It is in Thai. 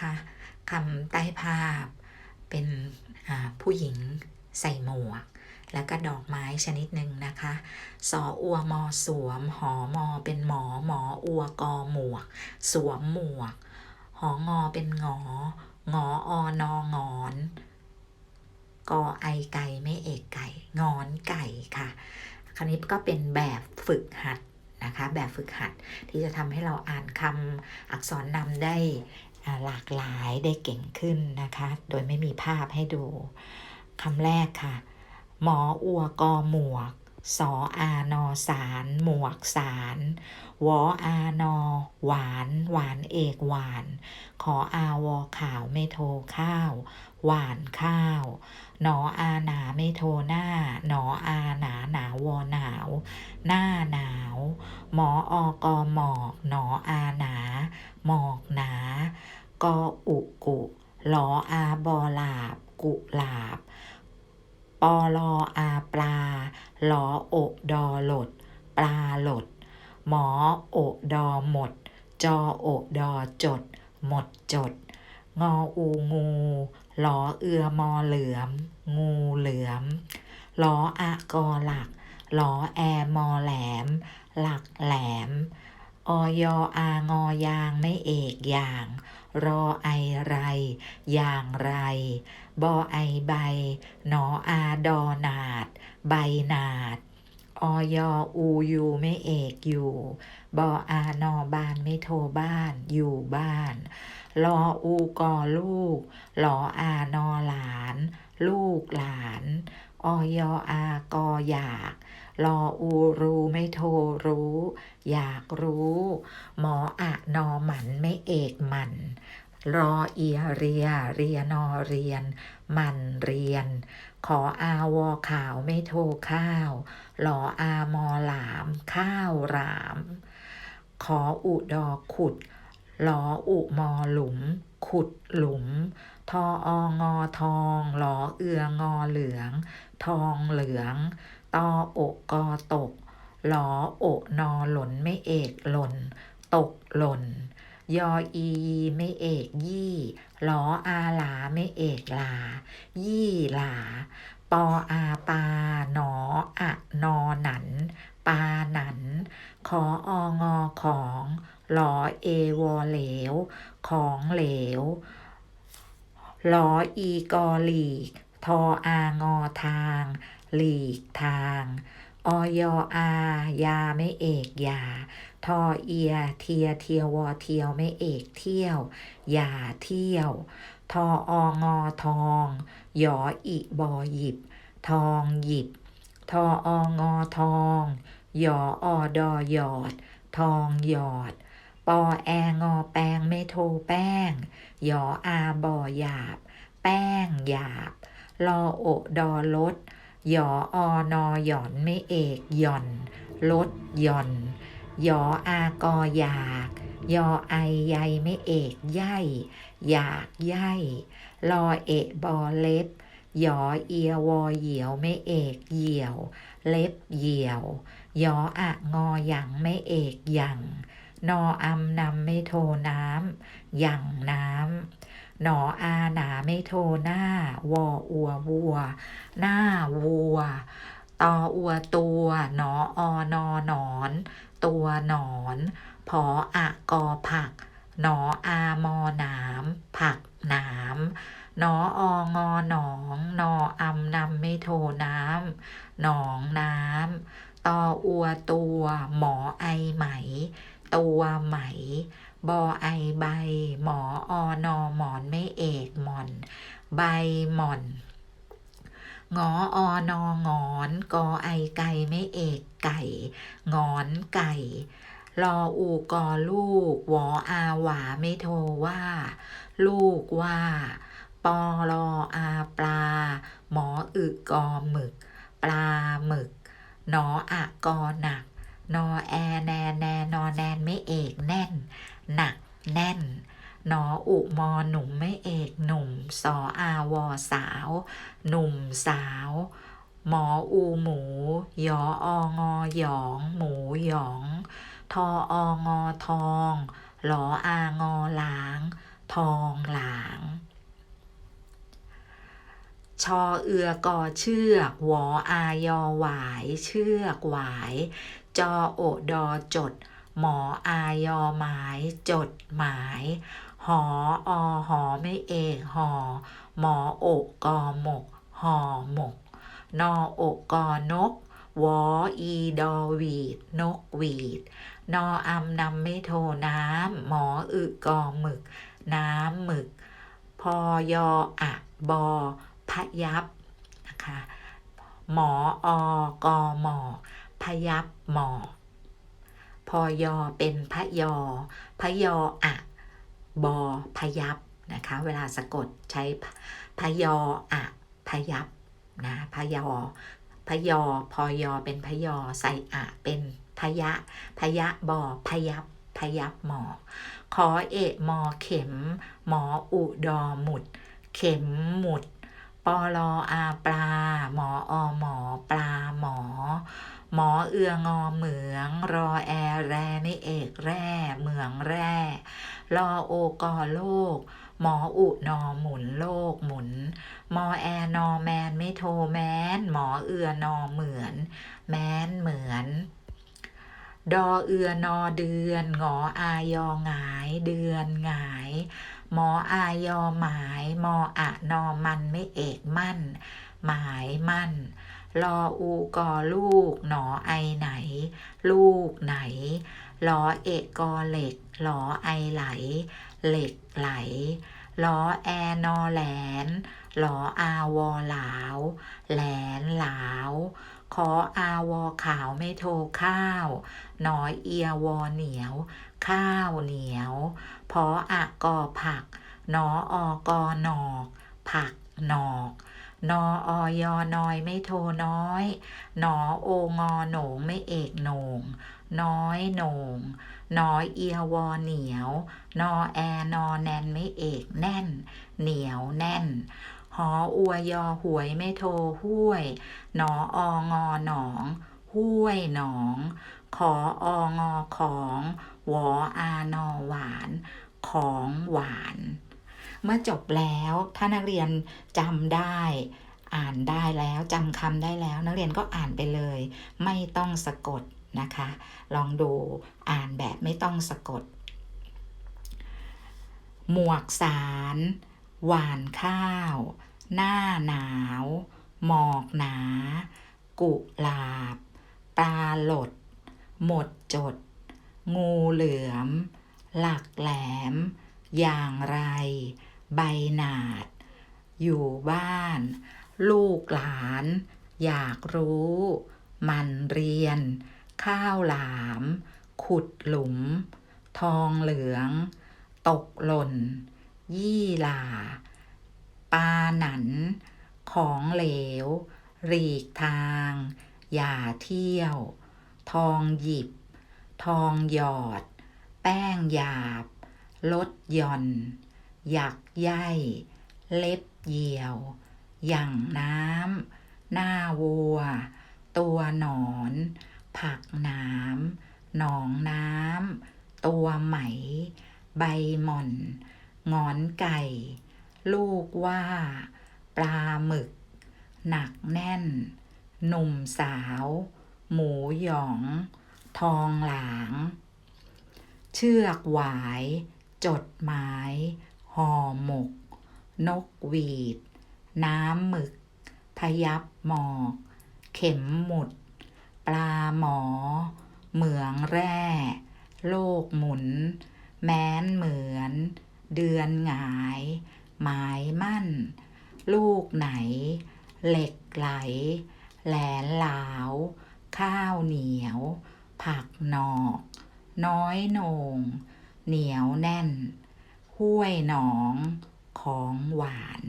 คะคำใต้ภาพเป็นผู้หญิงใส่หมวก แล้วก็ดอกไม้ชนิดหนึ่งนะคะสออัวมอสวม หอมอเป็นหมอหมออัวกอหมวก สวมหมวก หองอเป็นงอ งออนองอนกอไอไก่ไม่เอกไก่ งอนไก่ค่ะ คราวนี้ก็เป็นแบบฝึกหัดนะคะ แบบฝึกหัดที่จะทำให้เราอ่านคำอักษรนำได้ หลากหลายได้เก่งขึ้นนะคะ โดยไม่มีภาพให้ดูคำแรกค่ะ หมออัวกอหมวก สออานอสารหมวกสารวออานอหวาน หวานเอกหวาน ขออาวอข่าวไม่โทข้าว หวานข้าว หนออาหนาไม่โทหน้า หนออาหนาหนาวอหนาว หน้าหนาว หมออกอหมอก หนออาหนา หมอกหนา กออุกุหลออาบอลาบ กุลาบ ปอลออาปลา หลอโอดอหลด ปลาหลด หมอโอดอหมด จอโอดอจด หมดจด งออูงูหลอเอือมอเหลือม งูเหลือมหลออะกอหลักหลอแอมอแหลม หลักแหลม อยอางอยางไม่เอกอย่าง รอไอไร อย่างไร บอไอใบ หนออาดอนาด ใบนาดออยอูยูไม่เอกอยู่ บออานอบานไม่โทบ้าน อยู่บ้าน รออูกอลูกหลออานอหลาน ลูกหลานออยอากออยากรออูรู้ไม่โทรู้ อยากรู้ หมออะนอหมันไม่เอกมันรอเอียเรีย เรียนอเรียน มันเรียน ขออาวอขาวไม่โทข้าวหลออามอหลาม ข้าวราม ขออุดอขุด ล้ออุมอหลุม ขุดหลุม ทอองอทองหลอเอืองอเหลือง ทองเหลืองตออกกอตกหลอโอนอหล่นไม่เอกหล่น ตกหล่น ยออีไม่เอกยี่ล้ออาหลาไม่เอกลา ยี่ลา ปออาปาหนออะนอหนัน ปาหนัน ขอองอของ ลอเอวอเหลว ของเหลวลออีกอหลีก ทออางอทาง หลีกทางออยอา ยาไม่เอกยา ทอเอีย เทียเทียววอเทียวไม่เอกเที่ยว อย่าเที่ยว ทอองอทองหยออีบอหยิบ ทองหยิบ ทอองอทองหยออดอหยอด ทองหยอด ปอแองอแปงไม่โทแป้งหยออาบอหยาบ แป้งหยาบรอโอดอลดหยออนอหย่อนไม่เอกหย่อน ลดหย่อน ยออากออยาก ยอไอใยไม่เอกใย่อยากใย่รอเอะบอเล็บยอเอียวอเหี่ยวไม่เอกเหี่ยว เล็บเหี่ยว ยออะงอหยังไม่เอกหยัง นออำนำไม่โทน้ำหยังน้ำหนออาหนาไม่โทหน้าวออัววัว หน้าวัวตออัวตัวหนออนอหนอน ตัวหนอนพออะกอผักหนออามอหนามผักหนามหนอองอหนองนออำนำไม่โทน้ำหนองน้ำตออัวตัว หมอไอไหม ตัวไหม บอไอใบ หมออนอหมอนไม่เอกหมอน ใบหมอนงออนองอนกอไอไก่ไม่เอกไก่ งอนไก่รออูกอลูกวออาหวาไม่โทว่า ลูกว่าปอรออาปลา หมออึกอหมึก ปลาหมึกนออะกอหนัก นอแอแนแนนอแนนไม่เอกแน่น หนักแน่นนออุมอหนุ่มไม่เอกหนุ่ม สออาวอสาว หนุ่มสาว หมออูหมู ยอองอหยอง หมูหยอง ทอองอทอง หลออางอหลาง ทองหลาง ชอเอือกอเชือกวออายอหวายเชือกหวาย จอโอดอจด หมออายอหมาย จดหมาย หออหอไม่เอกหอหมอโอกกอหมกหอหมก นอโอกกอนกวออีดอหวีด นกหวีด นออำนำไม่โทน้ำหมออึกอหมึก น้ำหมึก พอยออะบอ พยับนะคะหมออกอหมอพยับหมอพอยอเป็นพยอพยออะบอพยับนะคะ เวลาสะกดใช้พยออะพยับนะพยอพยอพอยอเป็นพยอใส่อะเป็นพยะพยะบอพยับพยับหมอขอเอะมอเข็ม หมออุดอหมุด เข็มหมุด ปอลออาปลา หมออหมอปลาหมอ หมอเอืองอเหมือง รอแอแรไม่เอกแร่เหมืองแร่รอโอกอโลก หมออุนอหมุนโลกหมุน มอแอนอแมนไม่โทแมน หมอเอือนอเหมือน แมนเหมือนดอเอือนอเดือน งออายอหงาย เดือนหงาย หมออายอหมายมออะนอมันไม่เอกมั่น หมายมั่นรออูกอลูก หนอไอไหน ลูกไหนลอเอกกอเหล็กหลอไอไหล เหล็กไหลลอแอนอแหลนหลออาวอหลาว แหลนหลาว ขออาวอขาวไม่โทข้าวหนอเอียวอเหนียว ข้าวเหนียว พออะกอผักนออกอหนอกผักหนอกนออยอนอยไม่โทน้อย หนอโองอหนงไม่เอกหนง น้อยหนงน้อยเอียวอเหนียว นอแอนอแนนไม่เอกแน่น เหนียวแน่น หออวยอหวยไม่โทห้วย หนอองอหนอง ห้วยหนอง ขอองอของ วออานอหวาน ของหวาน เมื่อจบแล้วถ้านักเรียนจำได้อ่านได้แล้วจำคำได้แล้ว นักเรียนก็อ่านไปเลย ไม่ต้องสะกดนะคะ ลองดูอ่านแบบไม่ต้องสะกด หมวกสาร หวานข้าว หน้าหนาว หมอกหนา กุหลาบ ปลาหลด หมดจด งูเหลือม หลักแหลม อย่างไร ใบหนาด อยู่บ้าน ลูกหลาน อยากรู้ มันเรียน ข้าวหลาม ขุดหลุม ทองเหลือง ตกหล่น ยี่หลา ปาหนัน ของเหลว หลีกทาง อย่าเที่ยว ทองหยิบ ทองหยอด แป้งหยาบ ลดหย่อนหยักใยเล็บเหยี่ยว อย่างน้ำ หน้าวัว ตัวหนอน ผักน้ำ หนองน้ำ ตัวไหม ใบหม่อน งอนไก่ ลูกว่า ปลาหมึก หนักแน่น หนุ่มสาว หมูหยอง ทองหลาง เชือกหวาย จดหมาย ห่อหมก นกหวีด น้ำหมึก พยับหมอก เข็มหมุด ปลาหมอ เหมืองแร่ โลกหมุน แม้นเหมือน เดือนหงาย หมายมั่น ลูกไหน เหล็กไหล แหลนหลาว ข้าวเหนียว ผักหนอก น้อยโหนง เหนียวแน่น ห้วยหนอง ของหวาน